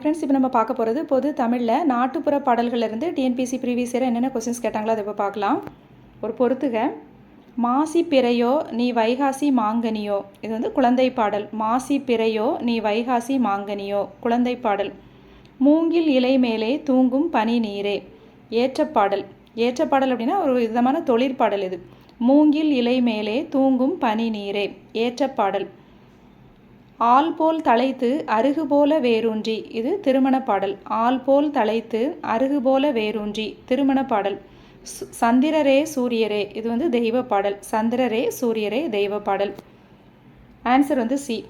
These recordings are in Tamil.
ஃப்ரெண்ட்ஸ் இப்போ நம்ம பார்க்க போகிறது பொது தமிழில் நாட்டுப்புற பாடல்கள்லேருந்து டிஎன்பிசி ப்ரீவியஸ் இயர் என்னென்ன கொஸ்டின்ஸ் கேட்டாங்களோ அதை இப்போ பார்க்கலாம். ஒரு பொறுத்துக. மாசி பிறையோ நீ வைகாசி மாங்கனியோ இது வந்து குழந்தை பாடல். மாசி பிறையோ நீ வைகாசி மாங்கனியோ குழந்தை பாடல். மூங்கில் இலை மேலே தூங்கும் பனி நீரே ஏற்றப்பாடல் ஏற்றப்பாடல் அப்படின்னா ஒரு விதமான தொழிற்பாடல் இது. மூங்கில் இலை மேலே தூங்கும் பனி நீரே ஏற்றப்பாடல் ஆள் போல் தலைத்து அருகு போல வேரூன்றி. இது திருமண பாடல் ஆள் போல் தலைத்து அருகு போல வேரூன்றி. திருமண பாடல் சு- சந்திரரே சூரியரே. இது வந்து தெய்வ பாடல் சந்திரரே சூரியரே தெய்வ பாடல் ஆன்சர் வந்து சி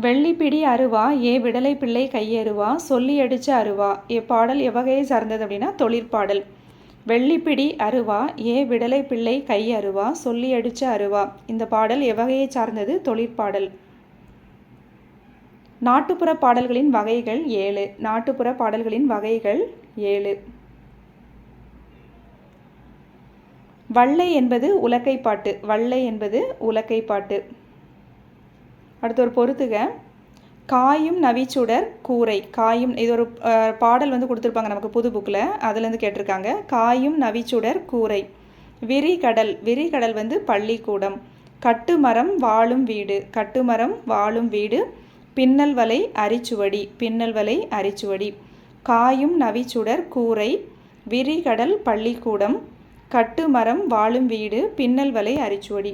வெள்ளிப்பிடி அருவா ஏ விடலை பிள்ளை கையருவா சொல்லி அடிச்ச அருவா. இப்பாடல் எவ்வகையை சார்ந்தது அப்படின்னா தொழிற்பாடல். வெள்ளிப்பிடி அருவா ஏ விடலை பிள்ளை கை அருவா சொல்லி அடிச்ச அருவா இந்த பாடல் எவ்வகையை சார்ந்தது? தொழிற்பாடல். நாட்டுப்புற பாடல்களின் வகைகள் ஏழு. நாட்டுப்புற பாடல்களின் வகைகள் ஏழு. வள்ளை என்பது உலக்கை பாட்டு வள்ளை என்பது உலக்கை பாட்டு அடுத்து ஒரு பொறுத்துக. காயும் நவிச்சுடர் கூரை. காயும் இது ஒரு பாடல் வந்து கொடுத்துருப்பாங்க நமக்கு புது புக்கில் அதுலேருந்து கேட்டிருக்காங்க. காயும் நவிச்சுடர் கூரை. விரிகடல். விரிகடல் வந்து பள்ளிக்கூடம். கட்டுமரம் வாழும் வீடு. கட்டுமரம் வாழும் வீடு. பின்னல் வலை அரிச்சுவடி. பின்னல் வலை அரிச்சுவடி. காயும் நவிச்சுடர் கூரை. விரிகடல் பள்ளிக்கூடம். கட்டுமரம் வாழும் வீடு. பின்னல் வலை அரிச்சுவடி.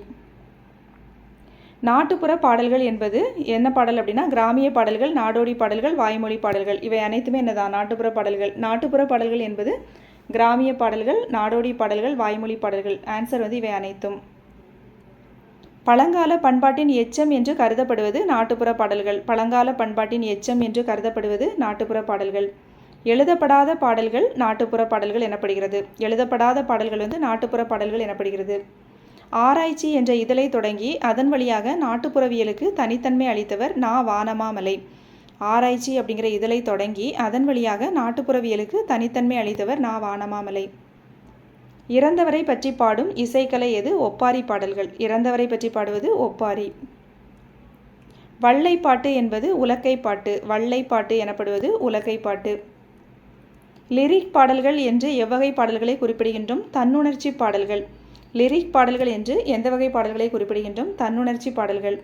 நாட்டுப்புற பாடல்கள் என்பது என்ன பாடல் அப்படின்னா கிராமிய பாடல்கள் நாடோடி பாடல்கள் வாய்மொழி பாடல்கள். இவை அனைத்துமே என்னதான்? நாட்டுப்புற பாடல்கள். நாட்டுப்புற பாடல்கள் என்பது கிராமிய பாடல்கள் நாடோடி பாடல்கள் வாய்மொழி பாடல்கள். ஆன்சர் வந்து இவை அனைத்தும். பழங்கால பண்பாட்டின் எச்சம் என்று கருதப்படுவது நாட்டுப்புற பாடல்கள். பழங்கால பண்பாட்டின் எச்சம் என்று கருதப்படுவது நாட்டுப்புற பாடல்கள். எழுதப்படாத பாடல்கள் நாட்டுப்புற பாடல்கள் எனப்படுகிறது. எழுதப்படாத பாடல்கள் வந்து நாட்டுப்புற பாடல்கள் எனப்படுகிறது. ஆராய்ச்சி என்ற இதழை தொடங்கி அதன் வழியாக நாட்டுப்புறவியலுக்கு தனித்தன்மை அளித்தவர் நா. வானமாமலை. ஆராய்ச்சி அப்படிங்கிற இதழை தொடங்கி அதன் வழியாக நாட்டுப்புறவியலுக்கு தனித்தன்மை அளித்தவர் நா. வானமாமலை. இறந்தவரை பற்றி பாடும் இசைக்கலை எது? ஒப்பாரி பாடல்கள். இறந்தவரை பற்றி பாடுவது ஒப்பாரி. வள்ளைப்பாட்டு என்பது உலக்கை பாட்டு. வள்ளைப்பாட்டு எனப்படுவது உலக்கை பாட்டு. லிரிக் பாடல்கள் என்று எவ்வகை பாடல்களை குறிப்பிடுகின்றோம். தன்னுணர்ச்சி பாடல்கள். லிரிக் பாடல்கள் என்று எந்த வகை பாடல்களை குறிப்பிடுகின்றோம்? தன்னுணர்ச்சி பாடல்கள்.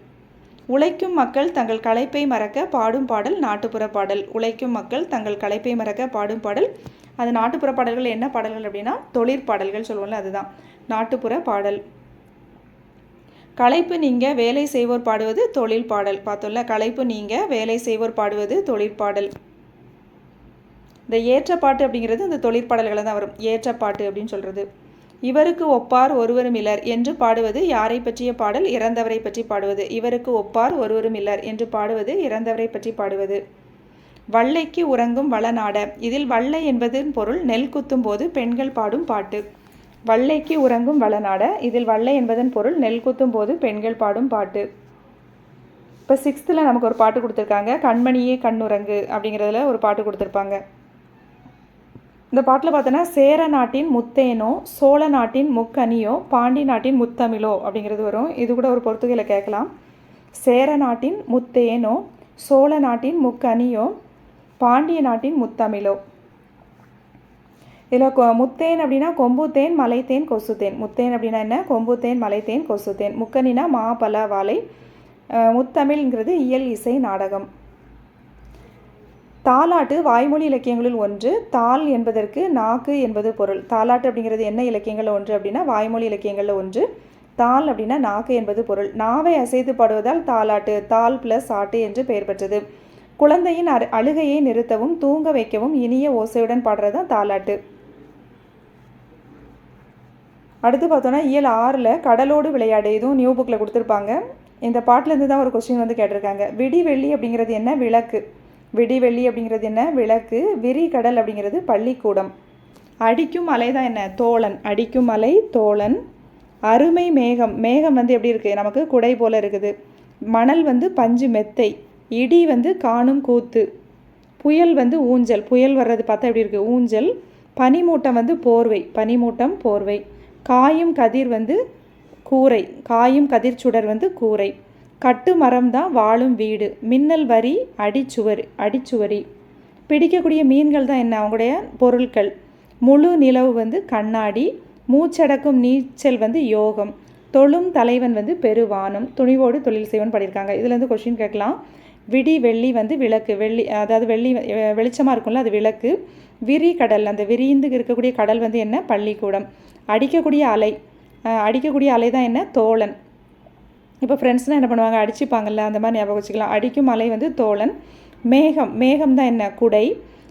உழைக்கும் மக்கள் தங்கள் களைப்பை மறக்க பாடும் பாடல் நாட்டுப்புற பாடல். உழைக்கும் மக்கள் தங்கள் களைப்பை மறக்க பாடும் பாடல். அது நாட்டுப்புற பாடல்கள் என்ன பாடல்கள் அப்படின்னா தொழிற்பாடல்கள் சொல்லுவோம்ல அதுதான். நாட்டுப்புற பாடல். களைப்பு நீங்க வேலை செய்வோர் பாடுவது தொழில் பாடல். பார்த்தோம்ல களைப்பு நீங்க வேலை செய்வோர் பாடுவது தொழிற்பாடல் இந்த ஏற்றப்பாட்டு அப்படிங்கிறது இந்த தொழிற்பாடல்களை தான் வரும். ஏற்றப்பாட்டு அப்படின்னு சொல்கிறது இவருக்கு ஒப்பார் ஒருவரும் இல்லர் என்று பாடுவது யாரை பற்றிய பாடல்? இறந்தவரை பற்றி பாடுவது. இவருக்கு ஒப்பார் ஒருவரும் இல்லர் என்று பாடுவது இறந்தவரை பற்றி பாடுவது. வள்ளைக்கு உறங்கும் வளநாட இதில் வள்ளை என்பதன் பொருள் நெல் குத்தும் போது பெண்கள் பாடும் பாட்டு. வள்ளைக்கு உறங்கும் வளநாட இதில் வள்ளை என்பதன் பொருள் நெல் குத்தும் போது பெண்கள் பாடும் பாட்டு. இப்போ சிக்ஸ்த்தில் நமக்கு ஒரு பாட்டு கொடுத்துருக்காங்க. கண்மணியே கண்ணுறங்கு அப்படிங்கிறதுல ஒரு பாட்டு கொடுத்துருப்பாங்க. இந்த பாட்டில் பார்த்தோன்னா சேர நாட்டின் முத்தேனோ சோழ நாட்டின் முக்கனியோ பாண்டி நாட்டின் முத்தமிழோ அப்படிங்கிறது வரும். இது கூட ஒரு பொறுத்துகையில் கேட்கலாம். சேர நாட்டின் முத்தேனோ சோழ நாட்டின் முக்கனியோ பாண்டிய நாட்டின் முத்தமிழோ. இதில் கொ முத்தேன் அப்படின்னா கொம்புத்தேன் மலைத்தேன் கொசுத்தேன். முத்தேன் அப்படின்னா என்ன? கொம்புத்தேன் மலைத்தேன் கொசுத்தேன். முக்கனினா மா பல வாழை முத்தமிழ்ங்கிறது இயல் இசை நாடகம். தாலாட்டு வாய்மொழி இலக்கியங்களில் ஒன்று தாள் என்பதற்கு நாக்கு என்பது பொருள். தாலாட்டு அப்படிங்கிறது என்ன இலக்கியங்களில் ஒன்று அப்படின்னா வாய்மொழி இலக்கியங்களில் ஒன்று. தாள் அப்படின்னா நாக்கு என்பது பொருள். நாவை அசைத்து பாடுவதால் தாலாட்டு தாள் ப்ளஸ் ஆட்டு என்று பெயர் பெற்றது. குழந்தையின் அரு அழுகையை நிறுத்தவும் தூங்க வைக்கவும் இனிய ஓசையுடன் பாடுறது தான் தாலாட்டு அடுத்து பார்த்தோன்னா இயல் ஆறில் கடலோடு விளையாடு இதுவும் நியூ புக்கில் கொடுத்துருப்பாங்க. இந்த பாட்டிலேருந்து தான் ஒரு கொஸ்டின் வந்து கேட்டிருக்காங்க. விடி வெள்ளி அப்படிங்கிறது என்ன? விளக்கு. விடிவெள்ளி அப்படிங்கிறது என்ன? விளக்கு. விரி கடல் அப்படிங்கிறது பள்ளிக்கூடம். அடிக்கும் மலை தான் என்ன? தோழன். அடிக்கும் மலை தோழன். அருமை மேகம். மேகம் வந்து எப்படி இருக்குது நமக்கு குடை போல் இருக்குது. மணல் வந்து பஞ்சு மெத்தை. இடி வந்து காணும் கூத்து. புயல் வந்து ஊஞ்சல். புயல் வர்றது பார்த்தா எப்படி இருக்குது ஊஞ்சல். பனிமூட்டம் வந்து போர்வை. பனிமூட்டம் போர்வை. காயும் கதிர் வந்து கூரை. காயும் கதிர் சுடர் வந்து கூரை. கட்டு மரம் தான் வாழும் வீடு. மின்னல் வரி அடிச்சுவர் அடிச்சுவரி. பிடிக்கக்கூடிய மீன்கள் தான் என்ன? அவங்களுடைய பொருட்கள். முழு நிலவு வந்து கண்ணாடி மூச்சடக்கும் நீச்சல் வந்து யோகம். தொழும் தலைவன் வந்து பெருவானம். துணிவோடு தொழில் செய்வன் பண்ணியிருக்காங்க இதுலேருந்து கொஷின் கேட்கலாம். விடி வெள்ளி வந்து விளக்கு. வெள்ளி அதாவது வெள்ளி வெளிச்சமாக இருக்கும்ல அது விளக்கு. விரி கடல். அந்த விரிந்து இருக்கக்கூடிய கடல் வந்து என்ன? பள்ளிக்கூடம். அடிக்கக்கூடிய அலை. அடிக்கக்கூடிய அலை தான் என்ன? தோழன். இப்போ ஃப்ரெண்ட்ஸ்னால் என்ன பண்ணுவாங்க? அடிச்சுப்பாங்கல்ல அந்த மாதிரி ஞாபகம் வச்சுக்கலாம். அடிக்கும் மலை வந்து தோழன். மேகம். மேகம் தான் என்ன? குடை.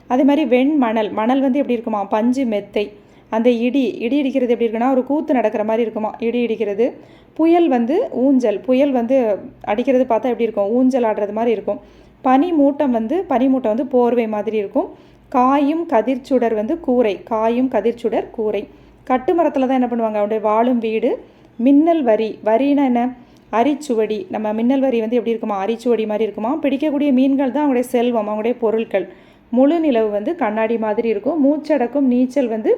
அதே மாதிரி வெண் மணல் மணல் வந்து எப்படி இருக்குமா? பஞ்சு மெத்தை. அந்த இடி. இடி இடிக்கிறது எப்படி இருக்குன்னா ஒரு கூத்து நடக்கிற மாதிரி இருக்குமா? இடி இடிக்கிறது. புயல் வந்து ஊஞ்சல். புயல் வந்து அடிக்கிறது பார்த்தா எப்படி இருக்கும்? ஊஞ்சல் ஆடுறது மாதிரி இருக்கும். பனி மூட்டம் வந்து பனி மூட்டம் வந்து போர்வை மாதிரி இருக்கும். காயும் கதிர்ச்சுடர் வந்து கூரை. காயும் கதிர்ச்சுடர் கூரை. கட்டு மரத்தில் தான் என்ன பண்ணுவாங்க? அவனுடைய வாழும் வீடு. மின்னல் வரி. வரின்னா என்ன? அரிச்சுவடி நம்ம மின்னல் வரி வந்து எப்படி இருக்குமா? அரிச்சுவடி மாதிரி இருக்குமா? பிடிக்கக்கூடிய மீன்கள் தான் அவங்களுடைய செல்வம் அவங்களுடைய பொருட்கள். முழு நிலவு வந்து கண்ணாடி மாதிரி இருக்கும். மூச்சடக்கும் நீச்சல் வந்து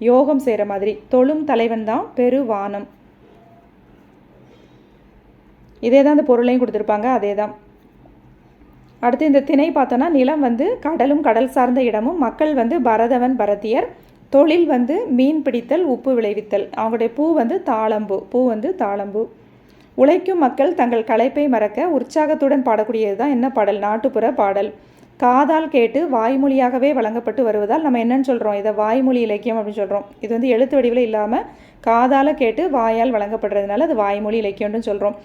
யோகம் செய்கிற மாதிரி. தொழும் தலைவன் தான் பெருவானம். இதே தான் இந்த பொருளையும் கொடுத்துருப்பாங்க அதே தான். அடுத்து இந்த திணை பார்த்தோன்னா நிலம் வந்து கடலும் கடல் சார்ந்த இடமும் மக்கள் வந்து பரதவன் பரதியர் தொழில் வந்து மீன் பிடித்தல் உப்பு விளைவித்தல். அவங்களுடைய பூ வந்து தாளம்பூ பூ வந்து தாளம்பூ. உழைக்கும் மக்கள் தங்கள் களைப்பை மறக்க உற்சாகத்துடன் பாடக்கூடியது தான் என்ன பாடல்? நாட்டுப்புற பாடல். காதால் கேட்டு வாய்மொழியாகவே வழங்கப்பட்டு வருவதால் நம்ம என்னன்னு சொல்கிறோம் இதை வாய்மொழி இலக்கியம் அப்படின்னு சொல்கிறோம் இது வந்து எழுத்து வடிவில் இல்லாமல் காதால் கேட்டு வாயால் வழங்கப்படுறதுனால அது வாய்மொழி இலக்கியம்னு சொல்கிறோம்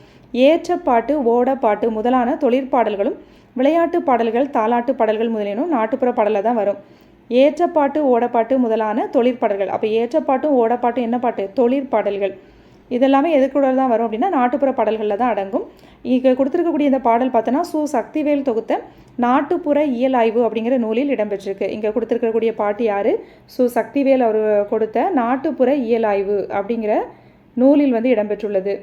ஏற்றப்பாட்டு ஓடப்பாட்டு முதலான தொழிற்பாடல்களும் விளையாட்டு பாடல்கள் தாலாட்டு பாடல்கள் முதலினும் நாட்டுப்புற பாடலில் தான் வரும். ஏற்றப்பாட்டு ஓடப்பாட்டு முதலான தொழிற்பாடல்கள். அப்போ ஏற்றப்பாட்டும் ஓடப்பாட்டும் என்ன பாட்டு? தொழிற்பாடல்கள். இதெல்லாமே எதுக்குடல் தான் வரும் அப்படின்னா நாட்டுப்புற பாடல்களில் தான் அடங்கும். இங்கே கொடுத்துருக்கக்கூடிய இந்த பாடல் பார்த்தோன்னா சு சக்திவேல் தொகுத்த நாட்டுப்புற இயல் ஆய்வு அப்படிங்கிற நூலில் இடம்பெற்றிருக்கு. இங்கே கொடுத்துருக்கக்கூடிய பாட்டு யார்? சு சக்திவேல் அவர் கொடுத்த நாட்டுப்புற இயல் ஆய்வு அப்படிங்கிற நூலில் வந்து இடம்பெற்றுள்ளது.